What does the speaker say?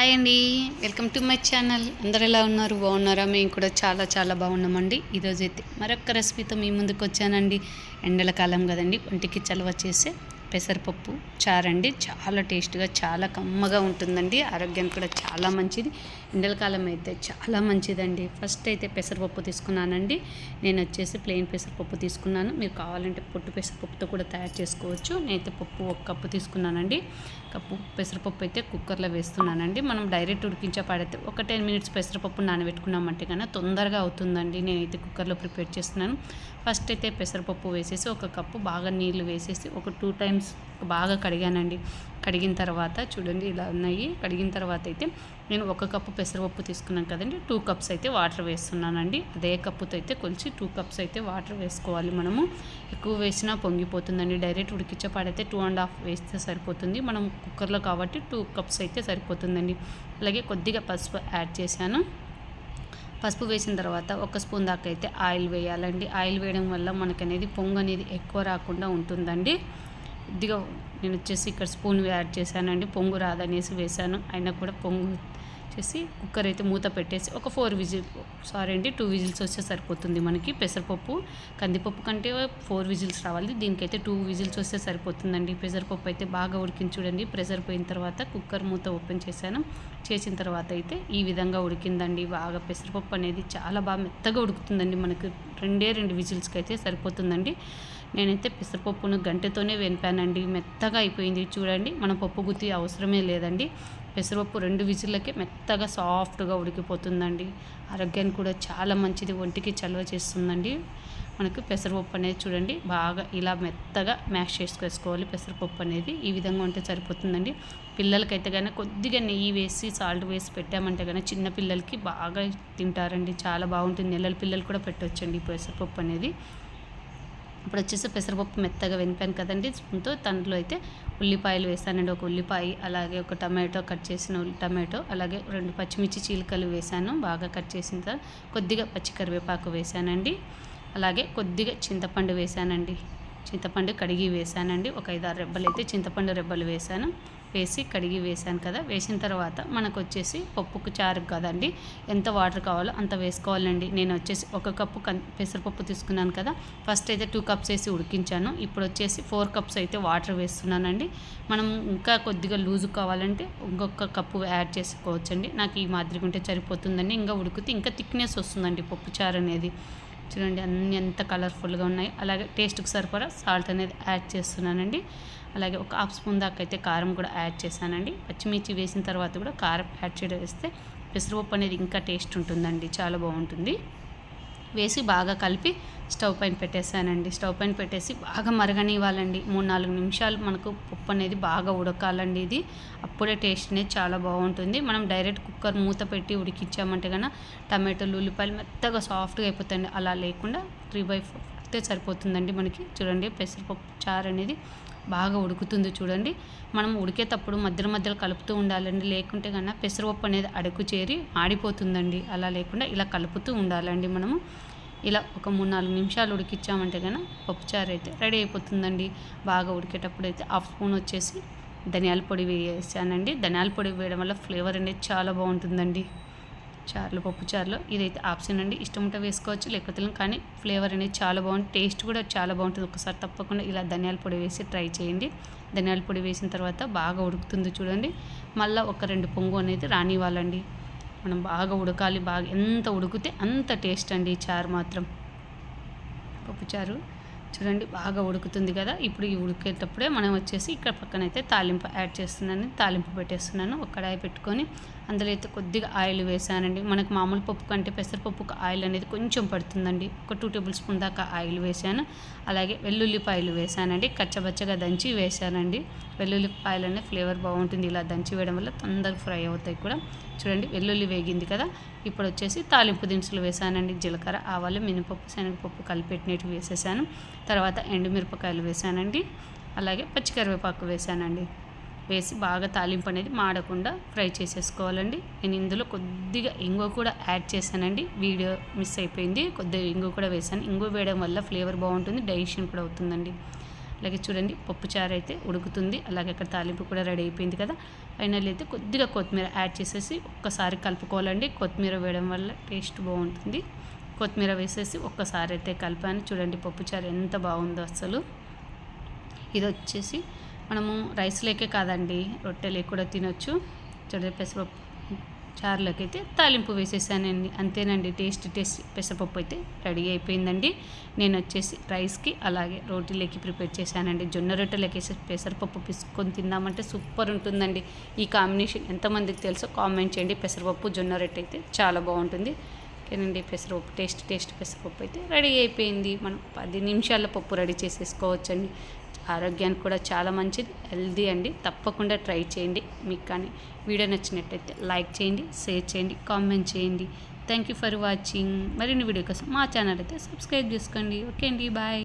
Hi అండి. Welcome to my channel. అందరు ఎలా ఉన్నారు? బాగున్నారా? మేము కూడా చాలా చాలా బాగున్నామండి. ఈరోజు అయితే మరొక రెసిపీతో మీ ముందుకు వచ్చానండి ఎండల కాలం కదండి ఒంటికి చలవ చేసే పెసరపప్పు చారండి. చాలా టేస్ట్గా చాలా కమ్మగా ఉంటుందండి. ఆరోగ్యానికి కూడా చాలా మంచిది. ఎండల కాలం అయితే చాలా మంచిదండి. ఫస్ట్ అయితే పెసరపప్పు తీసుకున్నానండి. నేను వచ్చేసి ప్లెయిన్ పెసరపప్పు తీసుకున్నాను. మీరు కావాలంటే పొట్టు పెసరపప్పుతో కూడా తయారు చేసుకోవచ్చు. నేనైతే పప్పు ఒక కప్పు తీసుకున్నానండి. కప్పు పెసరపప్పు అయితే కుక్కర్లో వేస్తున్నానండి. మనం డైరెక్ట్ ఉడికించే పాడైతే ఒక టెన్ మినిట్స్ పెసరపప్పు నానబెట్టుకున్నామంటే కన్నా తొందరగా అవుతుందండి. నేనైతే కుక్కర్లో ప్రిపేర్ చేస్తున్నాను. ఫస్ట్ అయితే పెసరపప్పు వేసేసి ఒక కప్పు బాగా నీళ్ళు వేసేసి ఒక టూ టైమ్స్ బాగా కడిగానండి. కడిగిన తర్వాత చూడండి ఇలా ఉన్నాయి. కడిగిన తర్వాత అయితే నేను ఒక కప్పు పెసరపప్పు తీసుకున్నాను కదండి. టూ కప్స్ అయితే వాటర్ వేస్తున్నానండి. అదే కప్పుతో అయితే కొలిచి టూ కప్స్ అయితే వాటర్ వేసుకోవాలి మనము. ఎక్కువ వేసినా పొంగిపోతుందండి. డైరెక్ట్ ఉడికిచ్చే పాడైతే టూ అండ్ హాఫ్ వేస్తే సరిపోతుంది. మనం కుక్కర్లో కాబట్టి టూ కప్స్ అయితే సరిపోతుందండి. అలాగే కొద్దిగా పసుపు యాడ్ చేశాను. పసుపు వేసిన తర్వాత ఒక స్పూన్ దాకా అయితే ఆయిల్ వేయాలండి. ఆయిల్ వేయడం వల్ల మనకనేది పొంగు అనేది ఎక్కువ రాకుండా ఉంటుందండి. కొద్దిగా నేను వచ్చేసి ఇక్కడ స్పూన్ యాడ్ చేశానండి. పొంగు రాదనేసి వేశాను. అయినా కూడా పొంగు చేసి కుక్కర్ అయితే మూత పెట్టేసి ఒక ఫోర్ విజిల్ సారీ అండి టూ విజిల్స్ వస్తే సరిపోతుంది మనకి. పెసరపప్పు కందిపప్పు కంటే ఫోర్ విజిల్స్ రావాలి. దీనికైతే టూ విజిల్స్ వస్తే సరిపోతుందండి. పెసరపప్పు అయితే బాగా ఉడికించి చూడండి. ప్రెషర్ పోయిన తర్వాత కుక్కర్ మూత ఓపెన్ చేశాను. చేసిన తర్వాత అయితే ఈ విధంగా ఉడికిందండి. బాగా పెసరపప్పు అనేది చాలా బాగా మెత్తగా ఉడుకుతుందండి. మనకి రెండే రెండు విజిల్స్కి అయితే సరిపోతుందండి. నేనైతే పెసరపప్పును గంటతోనే వెనిపానండి మెత్తగా అయిపోయింది. చూడండి మన పప్పు గుత్తి అవసరమే లేదండి. పెసరపప్పు రెండు విజిల్లకే మెత్తగా సాఫ్ట్గా ఉడికిపోతుందండి. ఆరోగ్యానికి కూడా చాలా మంచిది. ఒంటికి చలవ చేస్తుందండి. మనకు పెసరపప్పు అనేది చూడండి బాగా ఇలా మెత్తగా మ్యాష్ చేసుకేసుకోవాలి పెసరపప్పు అనేది ఈ విధంగా ఉంటే సరిపోతుందండి. పిల్లలకైతే కానీ కొద్దిగా నెయ్యి వేసి సాల్ట్ వేసి పెట్టామంటే కానీ చిన్న పిల్లలకి బాగా తింటారండి. చాలా బాగుంటుంది. నెలల పిల్లలు కూడా పెట్టవచ్చండి పెసరపప్పు అనేది. ఇప్పుడు వచ్చేసి పెసరపప్పు మెత్తగా వెనిపాను కదండి స్పూన్తో. దాంట్లో అయితే ఉల్లిపాయలు వేసానండి ఒక ఉల్లిపాయ అలాగే ఒక టమాటో కట్ చేసిన టమాటో అలాగే రెండు పచ్చిమిర్చి చీలికలు వేసాను బాగా కట్ చేసిన తర్వాత కొద్దిగా పచ్చి కరివేపాకు వేసానండి. అలాగే కొద్దిగా చింతపండు వేసానండి. చింతపండు కడిగి వేసానండి ఒక ఐదారు రెబ్బలు అయితే చింతపండు రెబ్బలు వేసాను. వేసి కడిగి వేసాను కదా వేసిన తర్వాత మనకు వచ్చేసి పప్పుకు చారు కదండి. ఎంత వాటర్ కావాలో అంత వేసుకోవాలండి. నేను వచ్చేసి ఒక కప్పు కన్ పెసరపప్పు తీసుకున్నాను కదా ఫస్ట్ అయితే టూ కప్స్ వేసి ఉడికించాను. ఇప్పుడు వచ్చేసి ఫోర్ కప్స్ అయితే వాటర్ వేస్తున్నానండి. మనం ఇంకా కొద్దిగా లూజు కావాలంటే ఇంకొక కప్పు యాడ్ చేసుకోవచ్చండి. నాకు ఈ మాదిరిగా ఉంటే సరిపోతుందండి ఇంకా ఉడికితే ఇంకా థిక్నెస్ వస్తుందండి పప్పు చారు అనేది. చూడండి అన్నీ ఎంత కలర్ఫుల్గా ఉన్నాయి. అలాగే టేస్ట్కి సరిపడా సాల్ట్ అనేది యాడ్ చేస్తున్నానండి. అలాగే ఒక హాఫ్ స్పూన్ దాకా అయితే కారం కూడా యాడ్ చేశానండి. పచ్చిమిర్చి వేసిన తర్వాత కూడా కారం యాడ్ చేయడం వేస్తే పెసరపప్పు అనేది ఇంకా టేస్ట్ ఉంటుందండి చాలా బాగుంటుంది. వేసి బాగా కలిపి స్టవ్ పైన పెట్టేశానండి. స్టవ్ పైన పెట్టేసి బాగా మరగనివ్వాలండి. మూడు నాలుగు నిమిషాలు మనకు పప్పు అనేది బాగా ఉడకాలండి ఇది. అప్పుడే టేస్ట్ అనేది చాలా బాగుంటుంది. మనం డైరెక్ట్ కుక్కర్ మూత పెట్టి ఉడికించామంటే కన్నా టమాటోలు ఉల్లిపాయలు మెత్తగా సాఫ్ట్గా అయిపోతాయండి. అలా లేకుండా త్రీ బై ఫోర్ అయితే సరిపోతుందండి మనకి. చూడండి పెసరపప్పు చారు అనేది బాగా ఉడుకుతుంది చూడండి. మనం ఉడికేటప్పుడు మధ్యలో మధ్యలో కలుపుతూ ఉండాలండి. లేకుంటే కన్నా పెసరపప్పు అనేది అడుగు చేరి ఆడిపోతుందండి. అలా లేకుండా ఇలా కలుపుతూ ఉండాలండి మనము. ఇలా ఒక మూడు నాలుగు నిమిషాలు ఉడికిచ్చామంటే కన్నా పప్పుచారు అయితే రెడీ అయిపోతుందండి. బాగా ఉడికేటప్పుడు అయితే హాఫ్ స్పూన్ వచ్చేసి ధనియాల పొడి వేసానండి. ధనియాల పొడి వేయడం వల్ల ఫ్లేవర్ అనేది చాలా బాగుంటుందండి. చారులు పప్పు చారులో ఇదైతే ఆప్షన్ అండి. ఇష్టం ఉంటే వేసుకోవచ్చు లేకపోతే కానీ ఫ్లేవర్ అనేది చాలా బాగుంటుంది టేస్ట్ కూడా చాలా బాగుంటుంది. ఒకసారి తప్పకుండా ఇలా ధనియాల పొడి వేసి ట్రై చేయండి. ధనియాల పొడి వేసిన తర్వాత బాగా ఉడుకుతుంది చూడండి. మళ్ళీ ఒక రెండు పొంగు అనేది రానివ్వాలండి. మనం బాగా ఉడకాలి. బాగా ఎంత ఉడికితే అంత టేస్ట్ అండి ఈ చారు మాత్రం. పప్పు చారు చూడండి బాగా ఉడుకుతుంది కదా. ఇప్పుడు ఈ ఉడికేటప్పుడే మనం వచ్చేసి ఇక్కడ పక్కన అయితే తాలింపు యాడ్ చేస్తున్నాను. తాలింపు పెట్టేస్తున్నాను. ఒక కడాయి పెట్టుకొని అందులో అయితే కొద్దిగా ఆయిల్ వేసానండి. మనకు మామూలు పప్పు కంటే పెసరపప్పుకు ఆయిల్ అనేది కొంచెం పడుతుందండి. ఒక టూ టేబుల్ స్పూన్ దాకా ఆయిల్ వేసాను. అలాగే వెల్లుల్లిపాయలు వేసానండి. కచ్చబచ్చగా దంచి వేసానండి. వెల్లుల్లిపాయలు అనే ఫ్లేవర్ బాగుంటుంది. ఇలా దంచి వేయడం వల్ల తొందరగా ఫ్రై అవుతాయి కూడా. చూడండి వెల్లుల్లి వేగింది కదా. ఇప్పుడు వచ్చేసి తాలింపు దినుసులు వేసానండి. జీలకర్ర ఆవాలు మినపప్పు శనగపప్పు కలిపెట్టినట్టు వేసేసాను. తర్వాత ఎండుమిరపకాయలు వేసానండి. అలాగే పచ్చికరివేపాకు వేసానండి. వేసి బాగా తాలింపు అనేది మాడకుండా ఫ్రై చేసేసుకోవాలండి. నేను ఇందులో కొద్దిగా ఇంగువ కూడా యాడ్ చేశానండి. వీడియో మిస్ అయిపోయింది. కొద్దిగా ఇంగువ కూడా వేసాను ఇంగువ వేయడం వల్ల ఫ్లేవర్ బాగుంటుంది డైజెషన్ కూడా అవుతుందండి. అలాగే చూడండి పప్పుచారు అయితే ఉడుకుతుంది. అలాగే అక్కడ తాలింపు కూడా రెడీ అయిపోయింది కదా. ఫైనల్ అయితే కొద్దిగా కొత్తిమీర యాడ్ చేసేసి ఒక్కసారి కలుపుకోవాలండి. కొత్తిమీర వేయడం వల్ల టేస్ట్ బాగుంటుంది. కొత్తిమీర వేసేసి ఒక్కసారి అయితే కలిపాను. చూడండి పప్పుచారు ఎంత బాగుందో అసలు. ఇది వచ్చేసి మనము రైస్లోకే కాదండి రొట్టెలే కూడా తినొచ్చు. చూడండి పెసరపప్పు చారులోకి అయితే తాలింపు వేసేసానండి. అంతేనండి టేస్ట్ టేస్ట్ పెసరపప్పు అయితే రెడీ అయిపోయిందండి. నేను వచ్చేసి రైస్కి అలాగే రోటీలోకి ప్రిపేర్ చేశానండి. జొన్న రొట్టెలకి వేసి పెసరపప్పు పిసుకొని తిందామంటే సూపర్ ఉంటుందండి. ఈ కాంబినేషన్ ఎంతమందికి తెలుసో కామెంట్ చేయండి. పెసరపప్పు జొన్న రొట్టె అయితే చాలా బాగుంటుంది. ఓకేనండి పెసరపప్పు టేస్ట్ టేస్ట్ పెసరపప్పు అయితే రెడీ అయిపోయింది. మనం పది నిమిషాల్లో పప్పు రెడీ చేసేసుకోవచ్చండి. ఆరోగ్యానికి కూడా చాలా మంచిది. హెల్దీ అండి. తప్పకుండా ట్రై చేయండి. మీకు కానీ వీడియో నచ్చినట్టయితే లైక్ చేయండి షేర్ చేయండి కామెంట్ చేయండి. థ్యాంక్ యూ ఫర్ వాచింగ్ మరిన్ని వీడియో కోసం మా ఛానల్ అయితే సబ్స్క్రైబ్ చేసుకోండి. ఓకే అండి. బాయ్